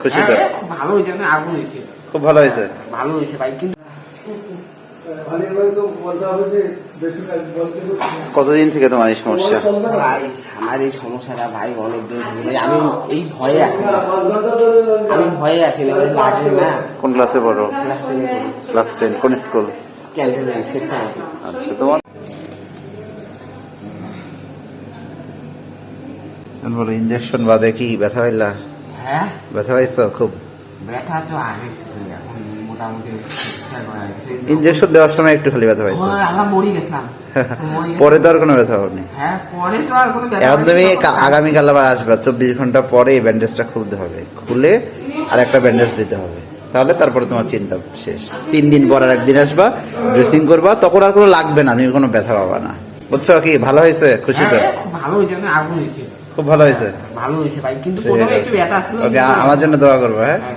খুশি তো? হ্যাঁ, খুব ভালো হয়েছে আমি আগুন হয়েছে। খুব ভালো হয়েছে? ভালো হয়েছে ভাই কিন্তু কতদিন থেকে তোমার এই সমস্যা? ভাই আমার এই সমস্যাটা ভাই অনেক দিন ধরে আমি এই ভয়ে আছি। আমি ভয়ে আছি না না কোন ক্লাসে পড়ো? ক্লাস টেনে ক্লাস টেন কোন স্কুল? আচ্ছা তোমার? বলো ইঞ্জেকশন বাদে কি ব্যথা হইলা হ্যাঁ ব্যথা পাইছো খুব ব্যথা তো আগে এখন মোটামুটি ঠিকঠাক ইঞ্জেকশন দেওয়ার সময় একটু খালি ব্যথা পাইছো আমরা মরি গেছিলাম পরে তো আর কোনো ব্যথা হয়নি হ্যাঁ পরে তো আর কোনো এখন তুমি আগামীকাল আবার আসবা চব্বিশ ঘণ্টা পরে এই ব্যান্ডেজটা খুলতে হবে। খুলে আর একটা ব্যান্ডেজ দিতে হবে। তাহলে তারপরে তোমার চিন্তা শেষ। তিন দিন পর আর একদিন আসবা ড্রেসিং করবা তখন আর কোনো লাগবে না তুমি কোনো ব্যথা পাবা না। বুঝছ কি? ভালো হয়েছে? খুশি তো? হ্যাঁ, ভালো হয়েছে আগুন হয়েছে খুব ভালো হয়েছে। ভালো হয়েছে ভাই। কিন্তু প্রথমে একটু ব্যথা ছিল ওকে আমার জন্য দোয়া করবে হ্যাঁ? হ্যাঁ